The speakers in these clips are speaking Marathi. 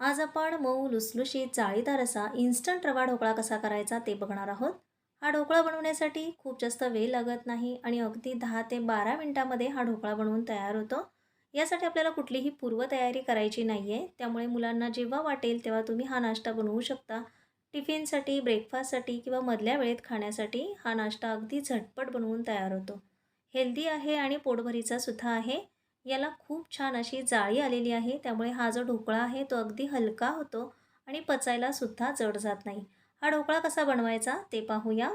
आज आपण मऊ लुसलुशीत जाळीदार असा इन्स्टंट रवा ढोकळा कसा करायचा ते बघणार आहोत. हा ढोकळा बनवण्यासाठी खूप जास्त वेळ लागत नाही आणि अगदी दहा ते बारा मिनटामध्ये हा ढोकळा बनवून तयार होतो. यासाठी आपल्याला कुठलीही पूर्वतयारी करायची नाही आहे त्यामुळे मुलांना जेव्हा वाटेल तेव्हा तुम्ही हा नाश्ता बनवू शकता. टिफिनसाठी ब्रेकफास्टसाठी किंवा मधल्या वेळेत खाण्यासाठी हा नाश्ता अगदी झटपट बनवून तयार होतो. हेल्दी आहे आणि पोटभरीचा सुद्धा आहे. याला खूप छान अशी जाळी आलेली आहे. त्यामुळे हा जो ढोकळा आहे तो अगदी हलका होतो आणि पचायला सुद्धा जड जात नाही. हा ढोकळा कसा बनवायचा ते पाहूया.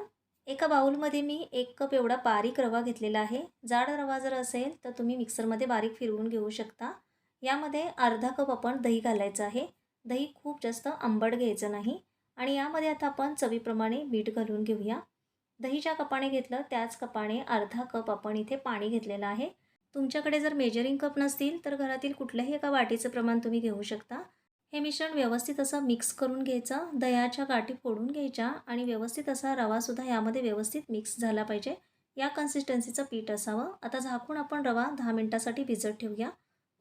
एका बाउलमध्ये मी एक कप एवढा बारीक रवा घेतलेला आहे. जाड रवा जर असेल तर तुम्ही मिक्सरमध्ये बारीक फिरवून घेऊ शकता. यामध्ये अर्धा कप आपण दही घालायचं आहे. दही खूप जास्त आंबट घ्यायचं नाही आणि यामध्ये आता आपण चवीप्रमाणे मीठ घालून घेऊया. दही ज्या कपाने घेतलं त्याच कपाने अर्धा कप आपण इथे पाणी घेतलेलं आहे. तुमच्याकडे जर मेजरिंग कप नसतील तर घरातील कुठल्याही एका वाटीचं प्रमाण तुम्ही घेऊ शकता. हे मिश्रण व्यवस्थित असं मिक्स करून घ्यायचं दह्याच्या गाठी फोडून घ्यायच्या आणि व्यवस्थित असा रवासुद्धा यामध्ये व्यवस्थित मिक्स झाला पाहिजे. या कन्सिस्टन्सीचं पीठ असावं. आता झाकून आपण रवा दहा मिनटासाठी भिजत ठेवूया.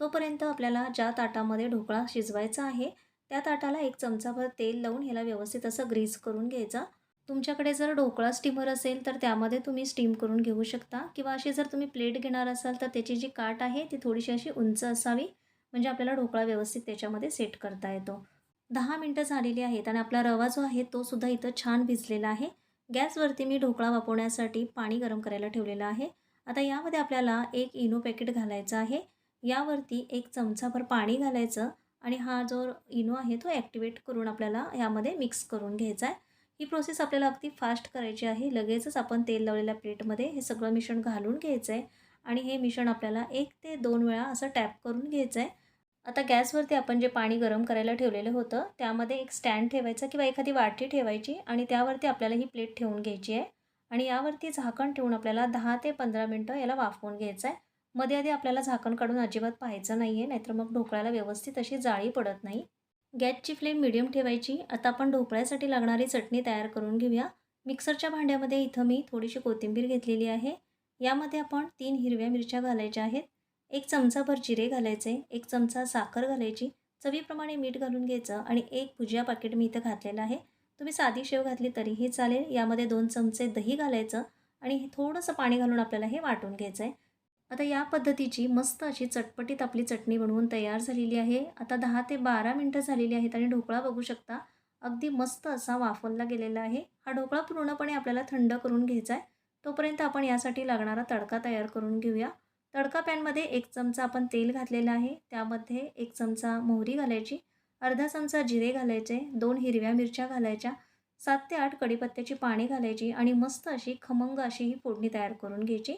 तोपर्यंत आपल्याला ज्या ताटामध्ये ढोकळा शिजवायचा आहे त्या ताटाला एक चमचाभर तेल लावून ह्याला व्यवस्थित असं ग्रीस करून घ्यायचं. तुमच्याकडे जर ढोकळा स्टीमर असेल तर त्यामध्ये तुम्ही स्टीम करून घेऊ शकता. किंवा अशी जर तुम्ही प्लेट घेणार असाल तर त्याची जी काठ आहे ती थोडीशी अशी उंच असावी. म्हणजे आपल्याला ढोकळा व्यवस्थित त्याच्यामध्ये सेट करता येतो. दहा मिनटं झालेली आहेत आणि आपला रवा जो आहे तो सुद्धा इथं छान भिजलेला आहे. गॅसवरती मी ढोकळा वापरण्यासाठी पाणी गरम करायला ठेवलेलं आहे. आता यामध्ये आपल्याला एक इनो पॅकेट घालायचं आहे. यावरती एक चमचाभर पाणी घालायचं आणि हा जो इनो आहे तो ॲक्टिवेट करून आपल्याला यामध्ये मिक्स करून घ्यायचा आहे. ही प्रोसेस आपल्याला अगदी फास्ट करायची आहे. लगेचच आपण तेल लावलेल्या प्लेटमध्ये हे सगळं मिश्रण घालून घ्यायचं आहे आणि हे मिश्रण आपल्याला एक ते दोन वेळा असं टॅप करून घ्यायचं आहे आता गॅसवरती आपण जे पाणी गरम करायला ठेवलेलं होतं त्यामध्ये एक स्टँड ठेवायचा किंवा एखादी वाटी ठेवायची आणि त्यावरती आपल्याला ही प्लेट ठेवून घ्यायची आहे. आणि यावरती झाकण ठेवून आपल्याला दहा ते पंधरा मिनटं याला वाफवून घ्यायचं आहे मध्ये आधी आपल्याला झाकण काढून अजिबात पाहायचं नाही आहे नाहीतर मग ढोकळ्याला व्यवस्थित अशी जाळी पडत नाही. गॅसची फ्लेम मिडियम ठेवायची. आता आपण ढोकळ्यासाठी लागणारी चटणी तयार करून घेऊया. मिक्सरच्या भांड्यामध्ये इथं मी थोडीशी कोथिंबीर घेतलेली आहे. यामध्ये आपण तीन हिरव्या मिरच्या घालायच्या आहेत. एक चमचाभर जिरे घालायचे एक चमचा साखर घालायची चवीप्रमाणे मीठ घालून घ्यायचं आणि एक भुजिया पाकिट मी इथं घातलेलं आहे. तुम्ही साधी शेव घातली तरीही चालेल. यामध्ये दोन चमचे दही घालायचं आणि थोडंसं पाणी घालून आपल्याला हे वाटून घ्यायचं आहे आता या पद्धतीची मस्त अशी चटपटीत आपली चटणी बनवून तयार झालेली आहे. आता दहा ते बारा मिनटं झालेली आहेत आणि ढोकळा बघू शकता अगदी मस्त असा वाफवला गेलेला आहे. हा ढोकळा पूर्णपणे आपल्याला थंड करून घ्यायचा आहे. तोपर्यंत आपण यासाठी लागणारा तडका तयार करून घेऊया. तडका पॅनमध्ये एक चमचा आपण तेल घातलेलं आहे. त्यामध्ये एक चमचा मोहरी घालायची अर्धा चमचा जिरे घालायचे दोन हिरव्या मिरच्या घालायच्या सात ते आठ कडीपत्त्याची पाणी घालायची आणि मस्त अशी खमंग अशी ही फोडणी तयार करून घ्यायची.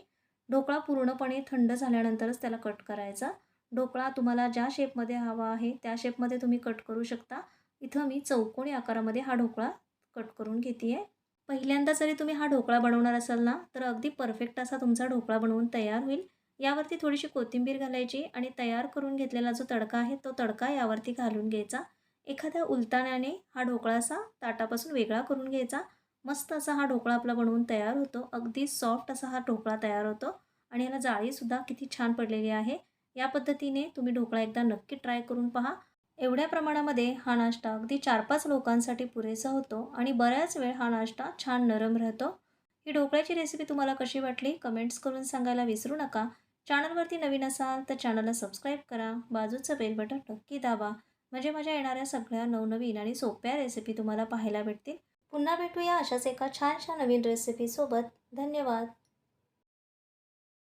ढोकळा पूर्णपणे थंड झाल्यानंतरच त्याला कट करायचा. ढोकळा तुम्हाला ज्या शेपमध्ये हवा आहे त्या शेपमध्ये तुम्ही कट करू शकता. इथं मी चौकोनी आकारामध्ये हा ढोकळा कट करून घेते आहे पहिल्यांदा जरी तुम्ही हा ढोकळा बनवणार असाल ना तर अगदी परफेक्ट असा तुमचा ढोकळा बनवून तयार होईल. यावरती थोडीशी कोथिंबीर घालायची आणि तयार करून घेतलेला जो तडका आहे तो तडका यावरती घालून घ्यायचा. एखाद्या उलताण्याने हा ढोकळा असा ताटापासून वेगळा करून घ्यायचा. मस्त असा हा ढोकळा आपला बनवून तयार होतो. अगदी सॉफ्ट असा हा ढोकळा तयार होतो. आणि याला जाळीसुद्धा किती छान पडलेली आहे. या पद्धतीने तुम्ही ढोकळा एकदा नक्की ट्राय करून पहा. एवढ्या प्रमाणामध्ये हा नाश्ता अगदी चार पाच लोकांसाठी पुरेसा होतो आणि बऱ्याच वेळ हा नाश्ता छान नरम राहतो. ही ढोकळ्याची रेसिपी तुम्हाला कशी वाटली? कमेंट्स करून सांगायला विसरू नका. चॅनलवरती नवीन असाल तर चॅनलला सबस्क्राईब करा. बाजूचं बेल बटन नक्की दाबा. म्हणजे माझ्या येणाऱ्या सगळ्या नवनवीन आणि सोप्या रेसिपी तुम्हाला पाहायला भेटतील. पुन्हा भेटूया अशाच एका छानशा नवीन रेसिपीसोबत धन्यवाद.